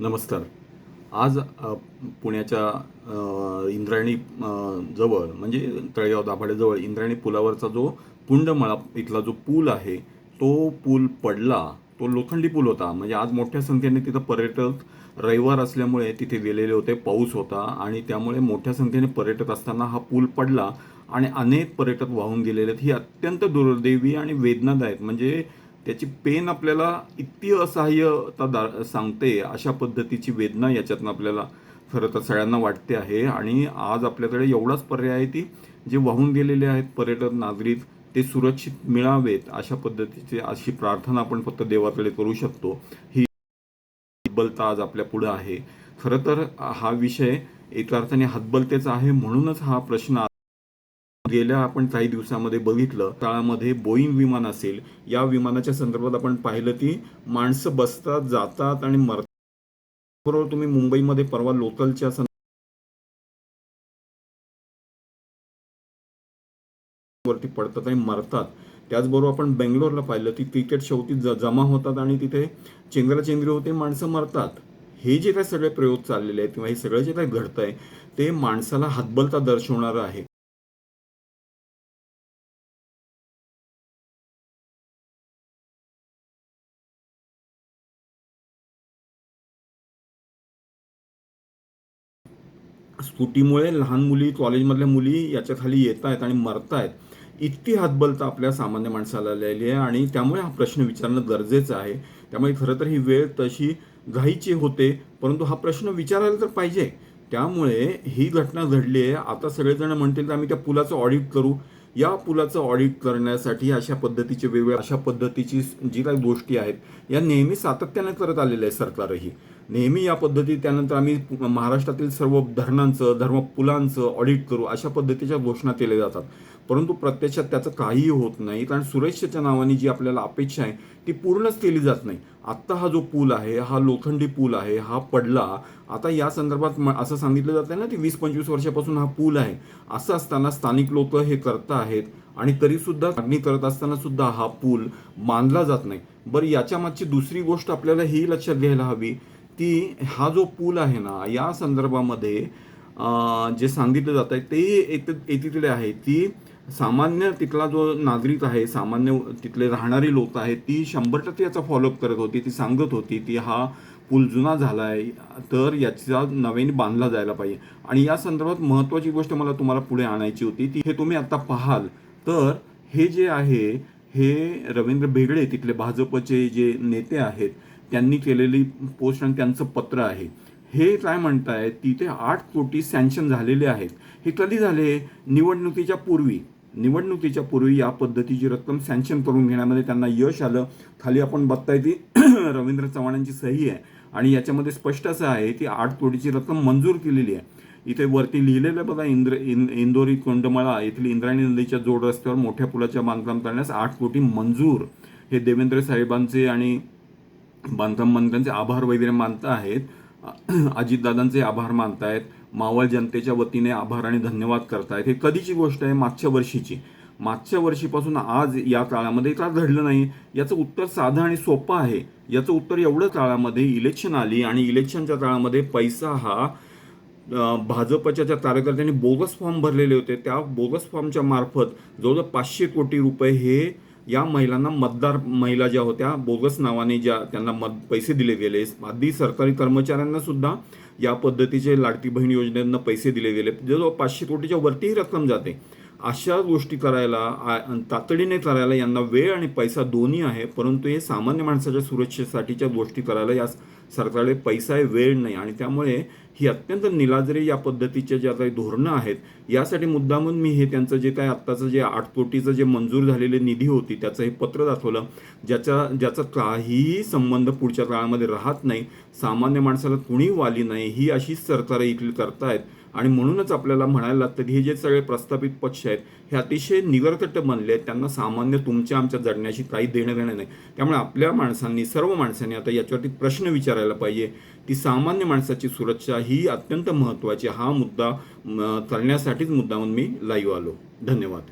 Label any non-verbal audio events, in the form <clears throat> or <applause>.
नमस्कार. आज पुण्याच्या इंद्रायणी जवळ म्हणजे तळेगाव दाभाडेजवळ इंद्रायणी पुलावरचा जो पुंडमळा इथला जो पूल आहे तो पूल पडला. तो लोखंडी पूल होता. म्हणजे आज मोठ्या संख्येने तिथं पर्यटक रविवार असल्यामुळे तिथे गेलेले होते पाऊस होता आणि त्यामुळे मोठ्या संख्येने पर्यटक असताना हा पूल पडला आणि अनेक पर्यटक वाहून गेलेले आहेत. ही अत्यंत दुर्दैवी आणि वेदनादायक म्हणजे त्याची पेन आपल्याला इतकी असहाय्यता दा सांगते अशा पद्धतीची वेदना याच्यातनं आपल्याला खरं तर सगळ्यांना वाटते आहे. आणि आज आपल्याकडे एवढाच पर्याय आहे ती जे वाहून गेलेले आहेत पर्यटक नागरिक ते सुरक्षित मिळावेत अशा पद्धतीची अशी प्रार्थना आपण फक्त देवाकडे करू शकतो. ही हतबलता आज आपल्या पुढं आहे. खरं तर हा विषय एका अर्थाने हतबलतेचा आहे म्हणूनच हा प्रश्न गेल्या आपण काही दिवसामध्ये बघितलं काळामध्ये बोईंग विमान असेल या विमानाच्या संदर्भात आपण पाहिलं की माणसं बसतात जातात आणि मरतात. बरोबर तुम्ही मुंबईमध्ये परवा लोकलच्या वरती पडतात आणि मरतात. त्याचबरोबर आपण बेंगलोरला पाहिलं ती क्रिकेट शेवटी ज- जमा होतात आणि तिथे चेंगराचेंगरी होते माणसं मरतात. हे जे काही सगळे प्रयोग चाललेले आहेत किंवा हे सगळं जे काही घडतंय ते माणसाला हतबलता दर्शवणारं आहे. स्कूटीमुळे लहान मुली कॉलेजमधल्या मुली याच्या खाली येत आहेत आणि मरत आहेत इतकी हातबलता आपल्या सामान्य माणसाला आलेली आहे आणि त्यामुळे हा प्रश्न विचारणं गरजेचं आहे. त्यामुळे खरं तर ही वेळ तशी घाईची होते परंतु हा प्रश्न विचारायला तर पाहिजे. त्यामुळे ही घटना घडली आहे. आता सगळेजण म्हणतील तर आम्ही त्या पुलाचं ऑडिट करू. या पुलाचं ऑडिट करण्यासाठी अशा पद्धतीचे वेगवेगळ्या अशा पद्धतीची जी काही गोष्टी आहेत या नेहमी सातत्याने करत आलेल्या आहे सरकारही. नेहमी या पद्धती त्यानंतर आम्ही महाराष्ट्रातील सर्व धरणांचं धर्म पुलांचं ऑडिट करू अशा पद्धतीच्या घोषणा केल्या जातात. परंतु प्रत्यक्षात त्याचं काहीही होत नाही. कारण सुरक्षेच्या नावाने जी आपल्याला अपेक्षा आहे ती पूर्णच केली जात नाही. आत्ता हा जो पूल आहे हा लोखंडी पूल आहे हा पडला. आता या संदर्भात म- असं सांगितलं जातं ना की वीस पंचवीस वर्षापासून हा पूल आहे. असं असताना स्थानिक लोक हे करत आहेत आणि तरीसुद्धा मागणी करत असताना सुद्धा हा पूल मानला जात नाही. बरं याच्या मागची दुसरी गोष्ट आपल्याला ही लक्षात घ्यायला हवी की हा जो पूल आहे ना या संदर्भामध्ये जे सांगितलं जात आहे ते एक एकीकडे आहे ती सामान्य तिथला जो नागरिक आहे सामान्य तिथले राहणारी लोक आहेत ती शंभर टक्के याचा फॉलोअप करत होती ती सांगत होती ती हा पूल जुना झाला आहे तर याचा नव्याने बांधला जायला पाहिजे. आणि या संदर्भात महत्त्वाची गोष्ट मला तुम्हाला पुढे आणायची होती ती हे तुम्ही आता पाहाल. तर हे जे आहे हे रवींद्र भेगडे तिथले भाजपचे जे नेते आहेत त्यांनी केलेली पोस्ट आणि त्यांचं पत्र आहे. हे काय म्हणताय तिथे आठ कोटी सँक्शन झालेले आहेत. हे कधी झाले? निवडणुकीच्या पूर्वी. निवडणुकीच्या पूर्वी या पद्धतीची रक्कम सँक्शन करून घेण्यामध्ये त्यांना यश आलं. खाली आपण बघताय ती <clears throat> रवींद्र चव्हाणांची सही आहे. आणि याच्यामध्ये स्पष्ट असं आहे की आठ कोटीची रक्कम मंजूर केलेली आहे. इथे वरती लिहिलेलं बघा इंद्र इन इंदोरी कोंडमळा येथील इंद्रायणी नदीच्या जोड रस्त्यावर मोठ्या पुलाच्या बांधकाम करण्यास आठ कोटी मंजूर. हे देवेंद्र साहेबांचे आणि बांधकाम मंत्र्यांचे आभार वगैरे मानत आहेत. <clears throat> अजितदादांचे आभार मानतायत मावळ जनतेच्या वतीने आभार आणि धन्यवाद करतायत. हे कधीची गोष्ट आहे? मागच्या वर्षीची. मागच्या वर्षीपासून आज या काळामध्ये का घडलं नाही? याचं उत्तर साधं आणि सोपं आहे. याचं उत्तर एवढं काळामध्ये इलेक्शन आली आणि इलेक्शनच्या काळामध्ये पैसा हा भाजपच्या ज्या कार्यकर्त्यांनी बोगस फॉर्म भरलेले होते त्या बोगस फॉर्मच्या मार्फत जवळजवळ पाचशे कोटी रुपये हे या महिलांना मतदार महिला ज्या होत्या बोगस नावाने ज्या त्यांना मत पैसे दिले गेले. आधी सरकारी कर्मचाऱ्यांना सुद्धा या पद्धतीचे लाडकी बहीण योजनेनं पैसे दिले गेले. जवळ पाचशे कोटीच्या वरतीही रक्कम जाते. अशा गोष्टी करायला तातडीने करायला यांना वेळ आणि पैसा दोन्ही आहे परंतु हे सामान्य माणसाच्या सुरक्षेसाठीच्या गोष्टी करायला या सरकारकडे पैसा आहे वेळ नाही आणि त्यामुळे ही अत्यंत निलाजरे या पद्धतीच्या ज्या काही धोरणं आहेत यासाठी मुद्दामून मी हे त्यांचं जे काय आत्ताचं जे आठ कोटीचं जे मंजूर झालेले निधी होती त्याचं हे पत्र दाखवलं ज्याच्या ज्याचा काहीही संबंध पुढच्या काळामध्ये राहत नाही. सामान्य माणसाला कुणी वाली नाही ही अशीच सरकार इथली करतायत. आणि म्हणूनच आपल्याला म्हणायला लागतं हे जे सगळे प्रस्थापित पक्ष आहेत हे अतिशय निगरकट बनले आहेत. त्यांना सामान्य तुमच्या आमच्या जडण्याशी काही देणं घेणं नाही. त्यामुळे आपल्या माणसांनी सर्व माणसांनी आता याच्यावरती प्रश्न विचारायला पाहिजे की सामान्य माणसाची सुरक्षा ही अत्यंत महत्त्वाची हा मुद्दा करण्यासाठीच करण्यासाठीच म्हणून मी लाईव्ह आलो. धन्यवाद.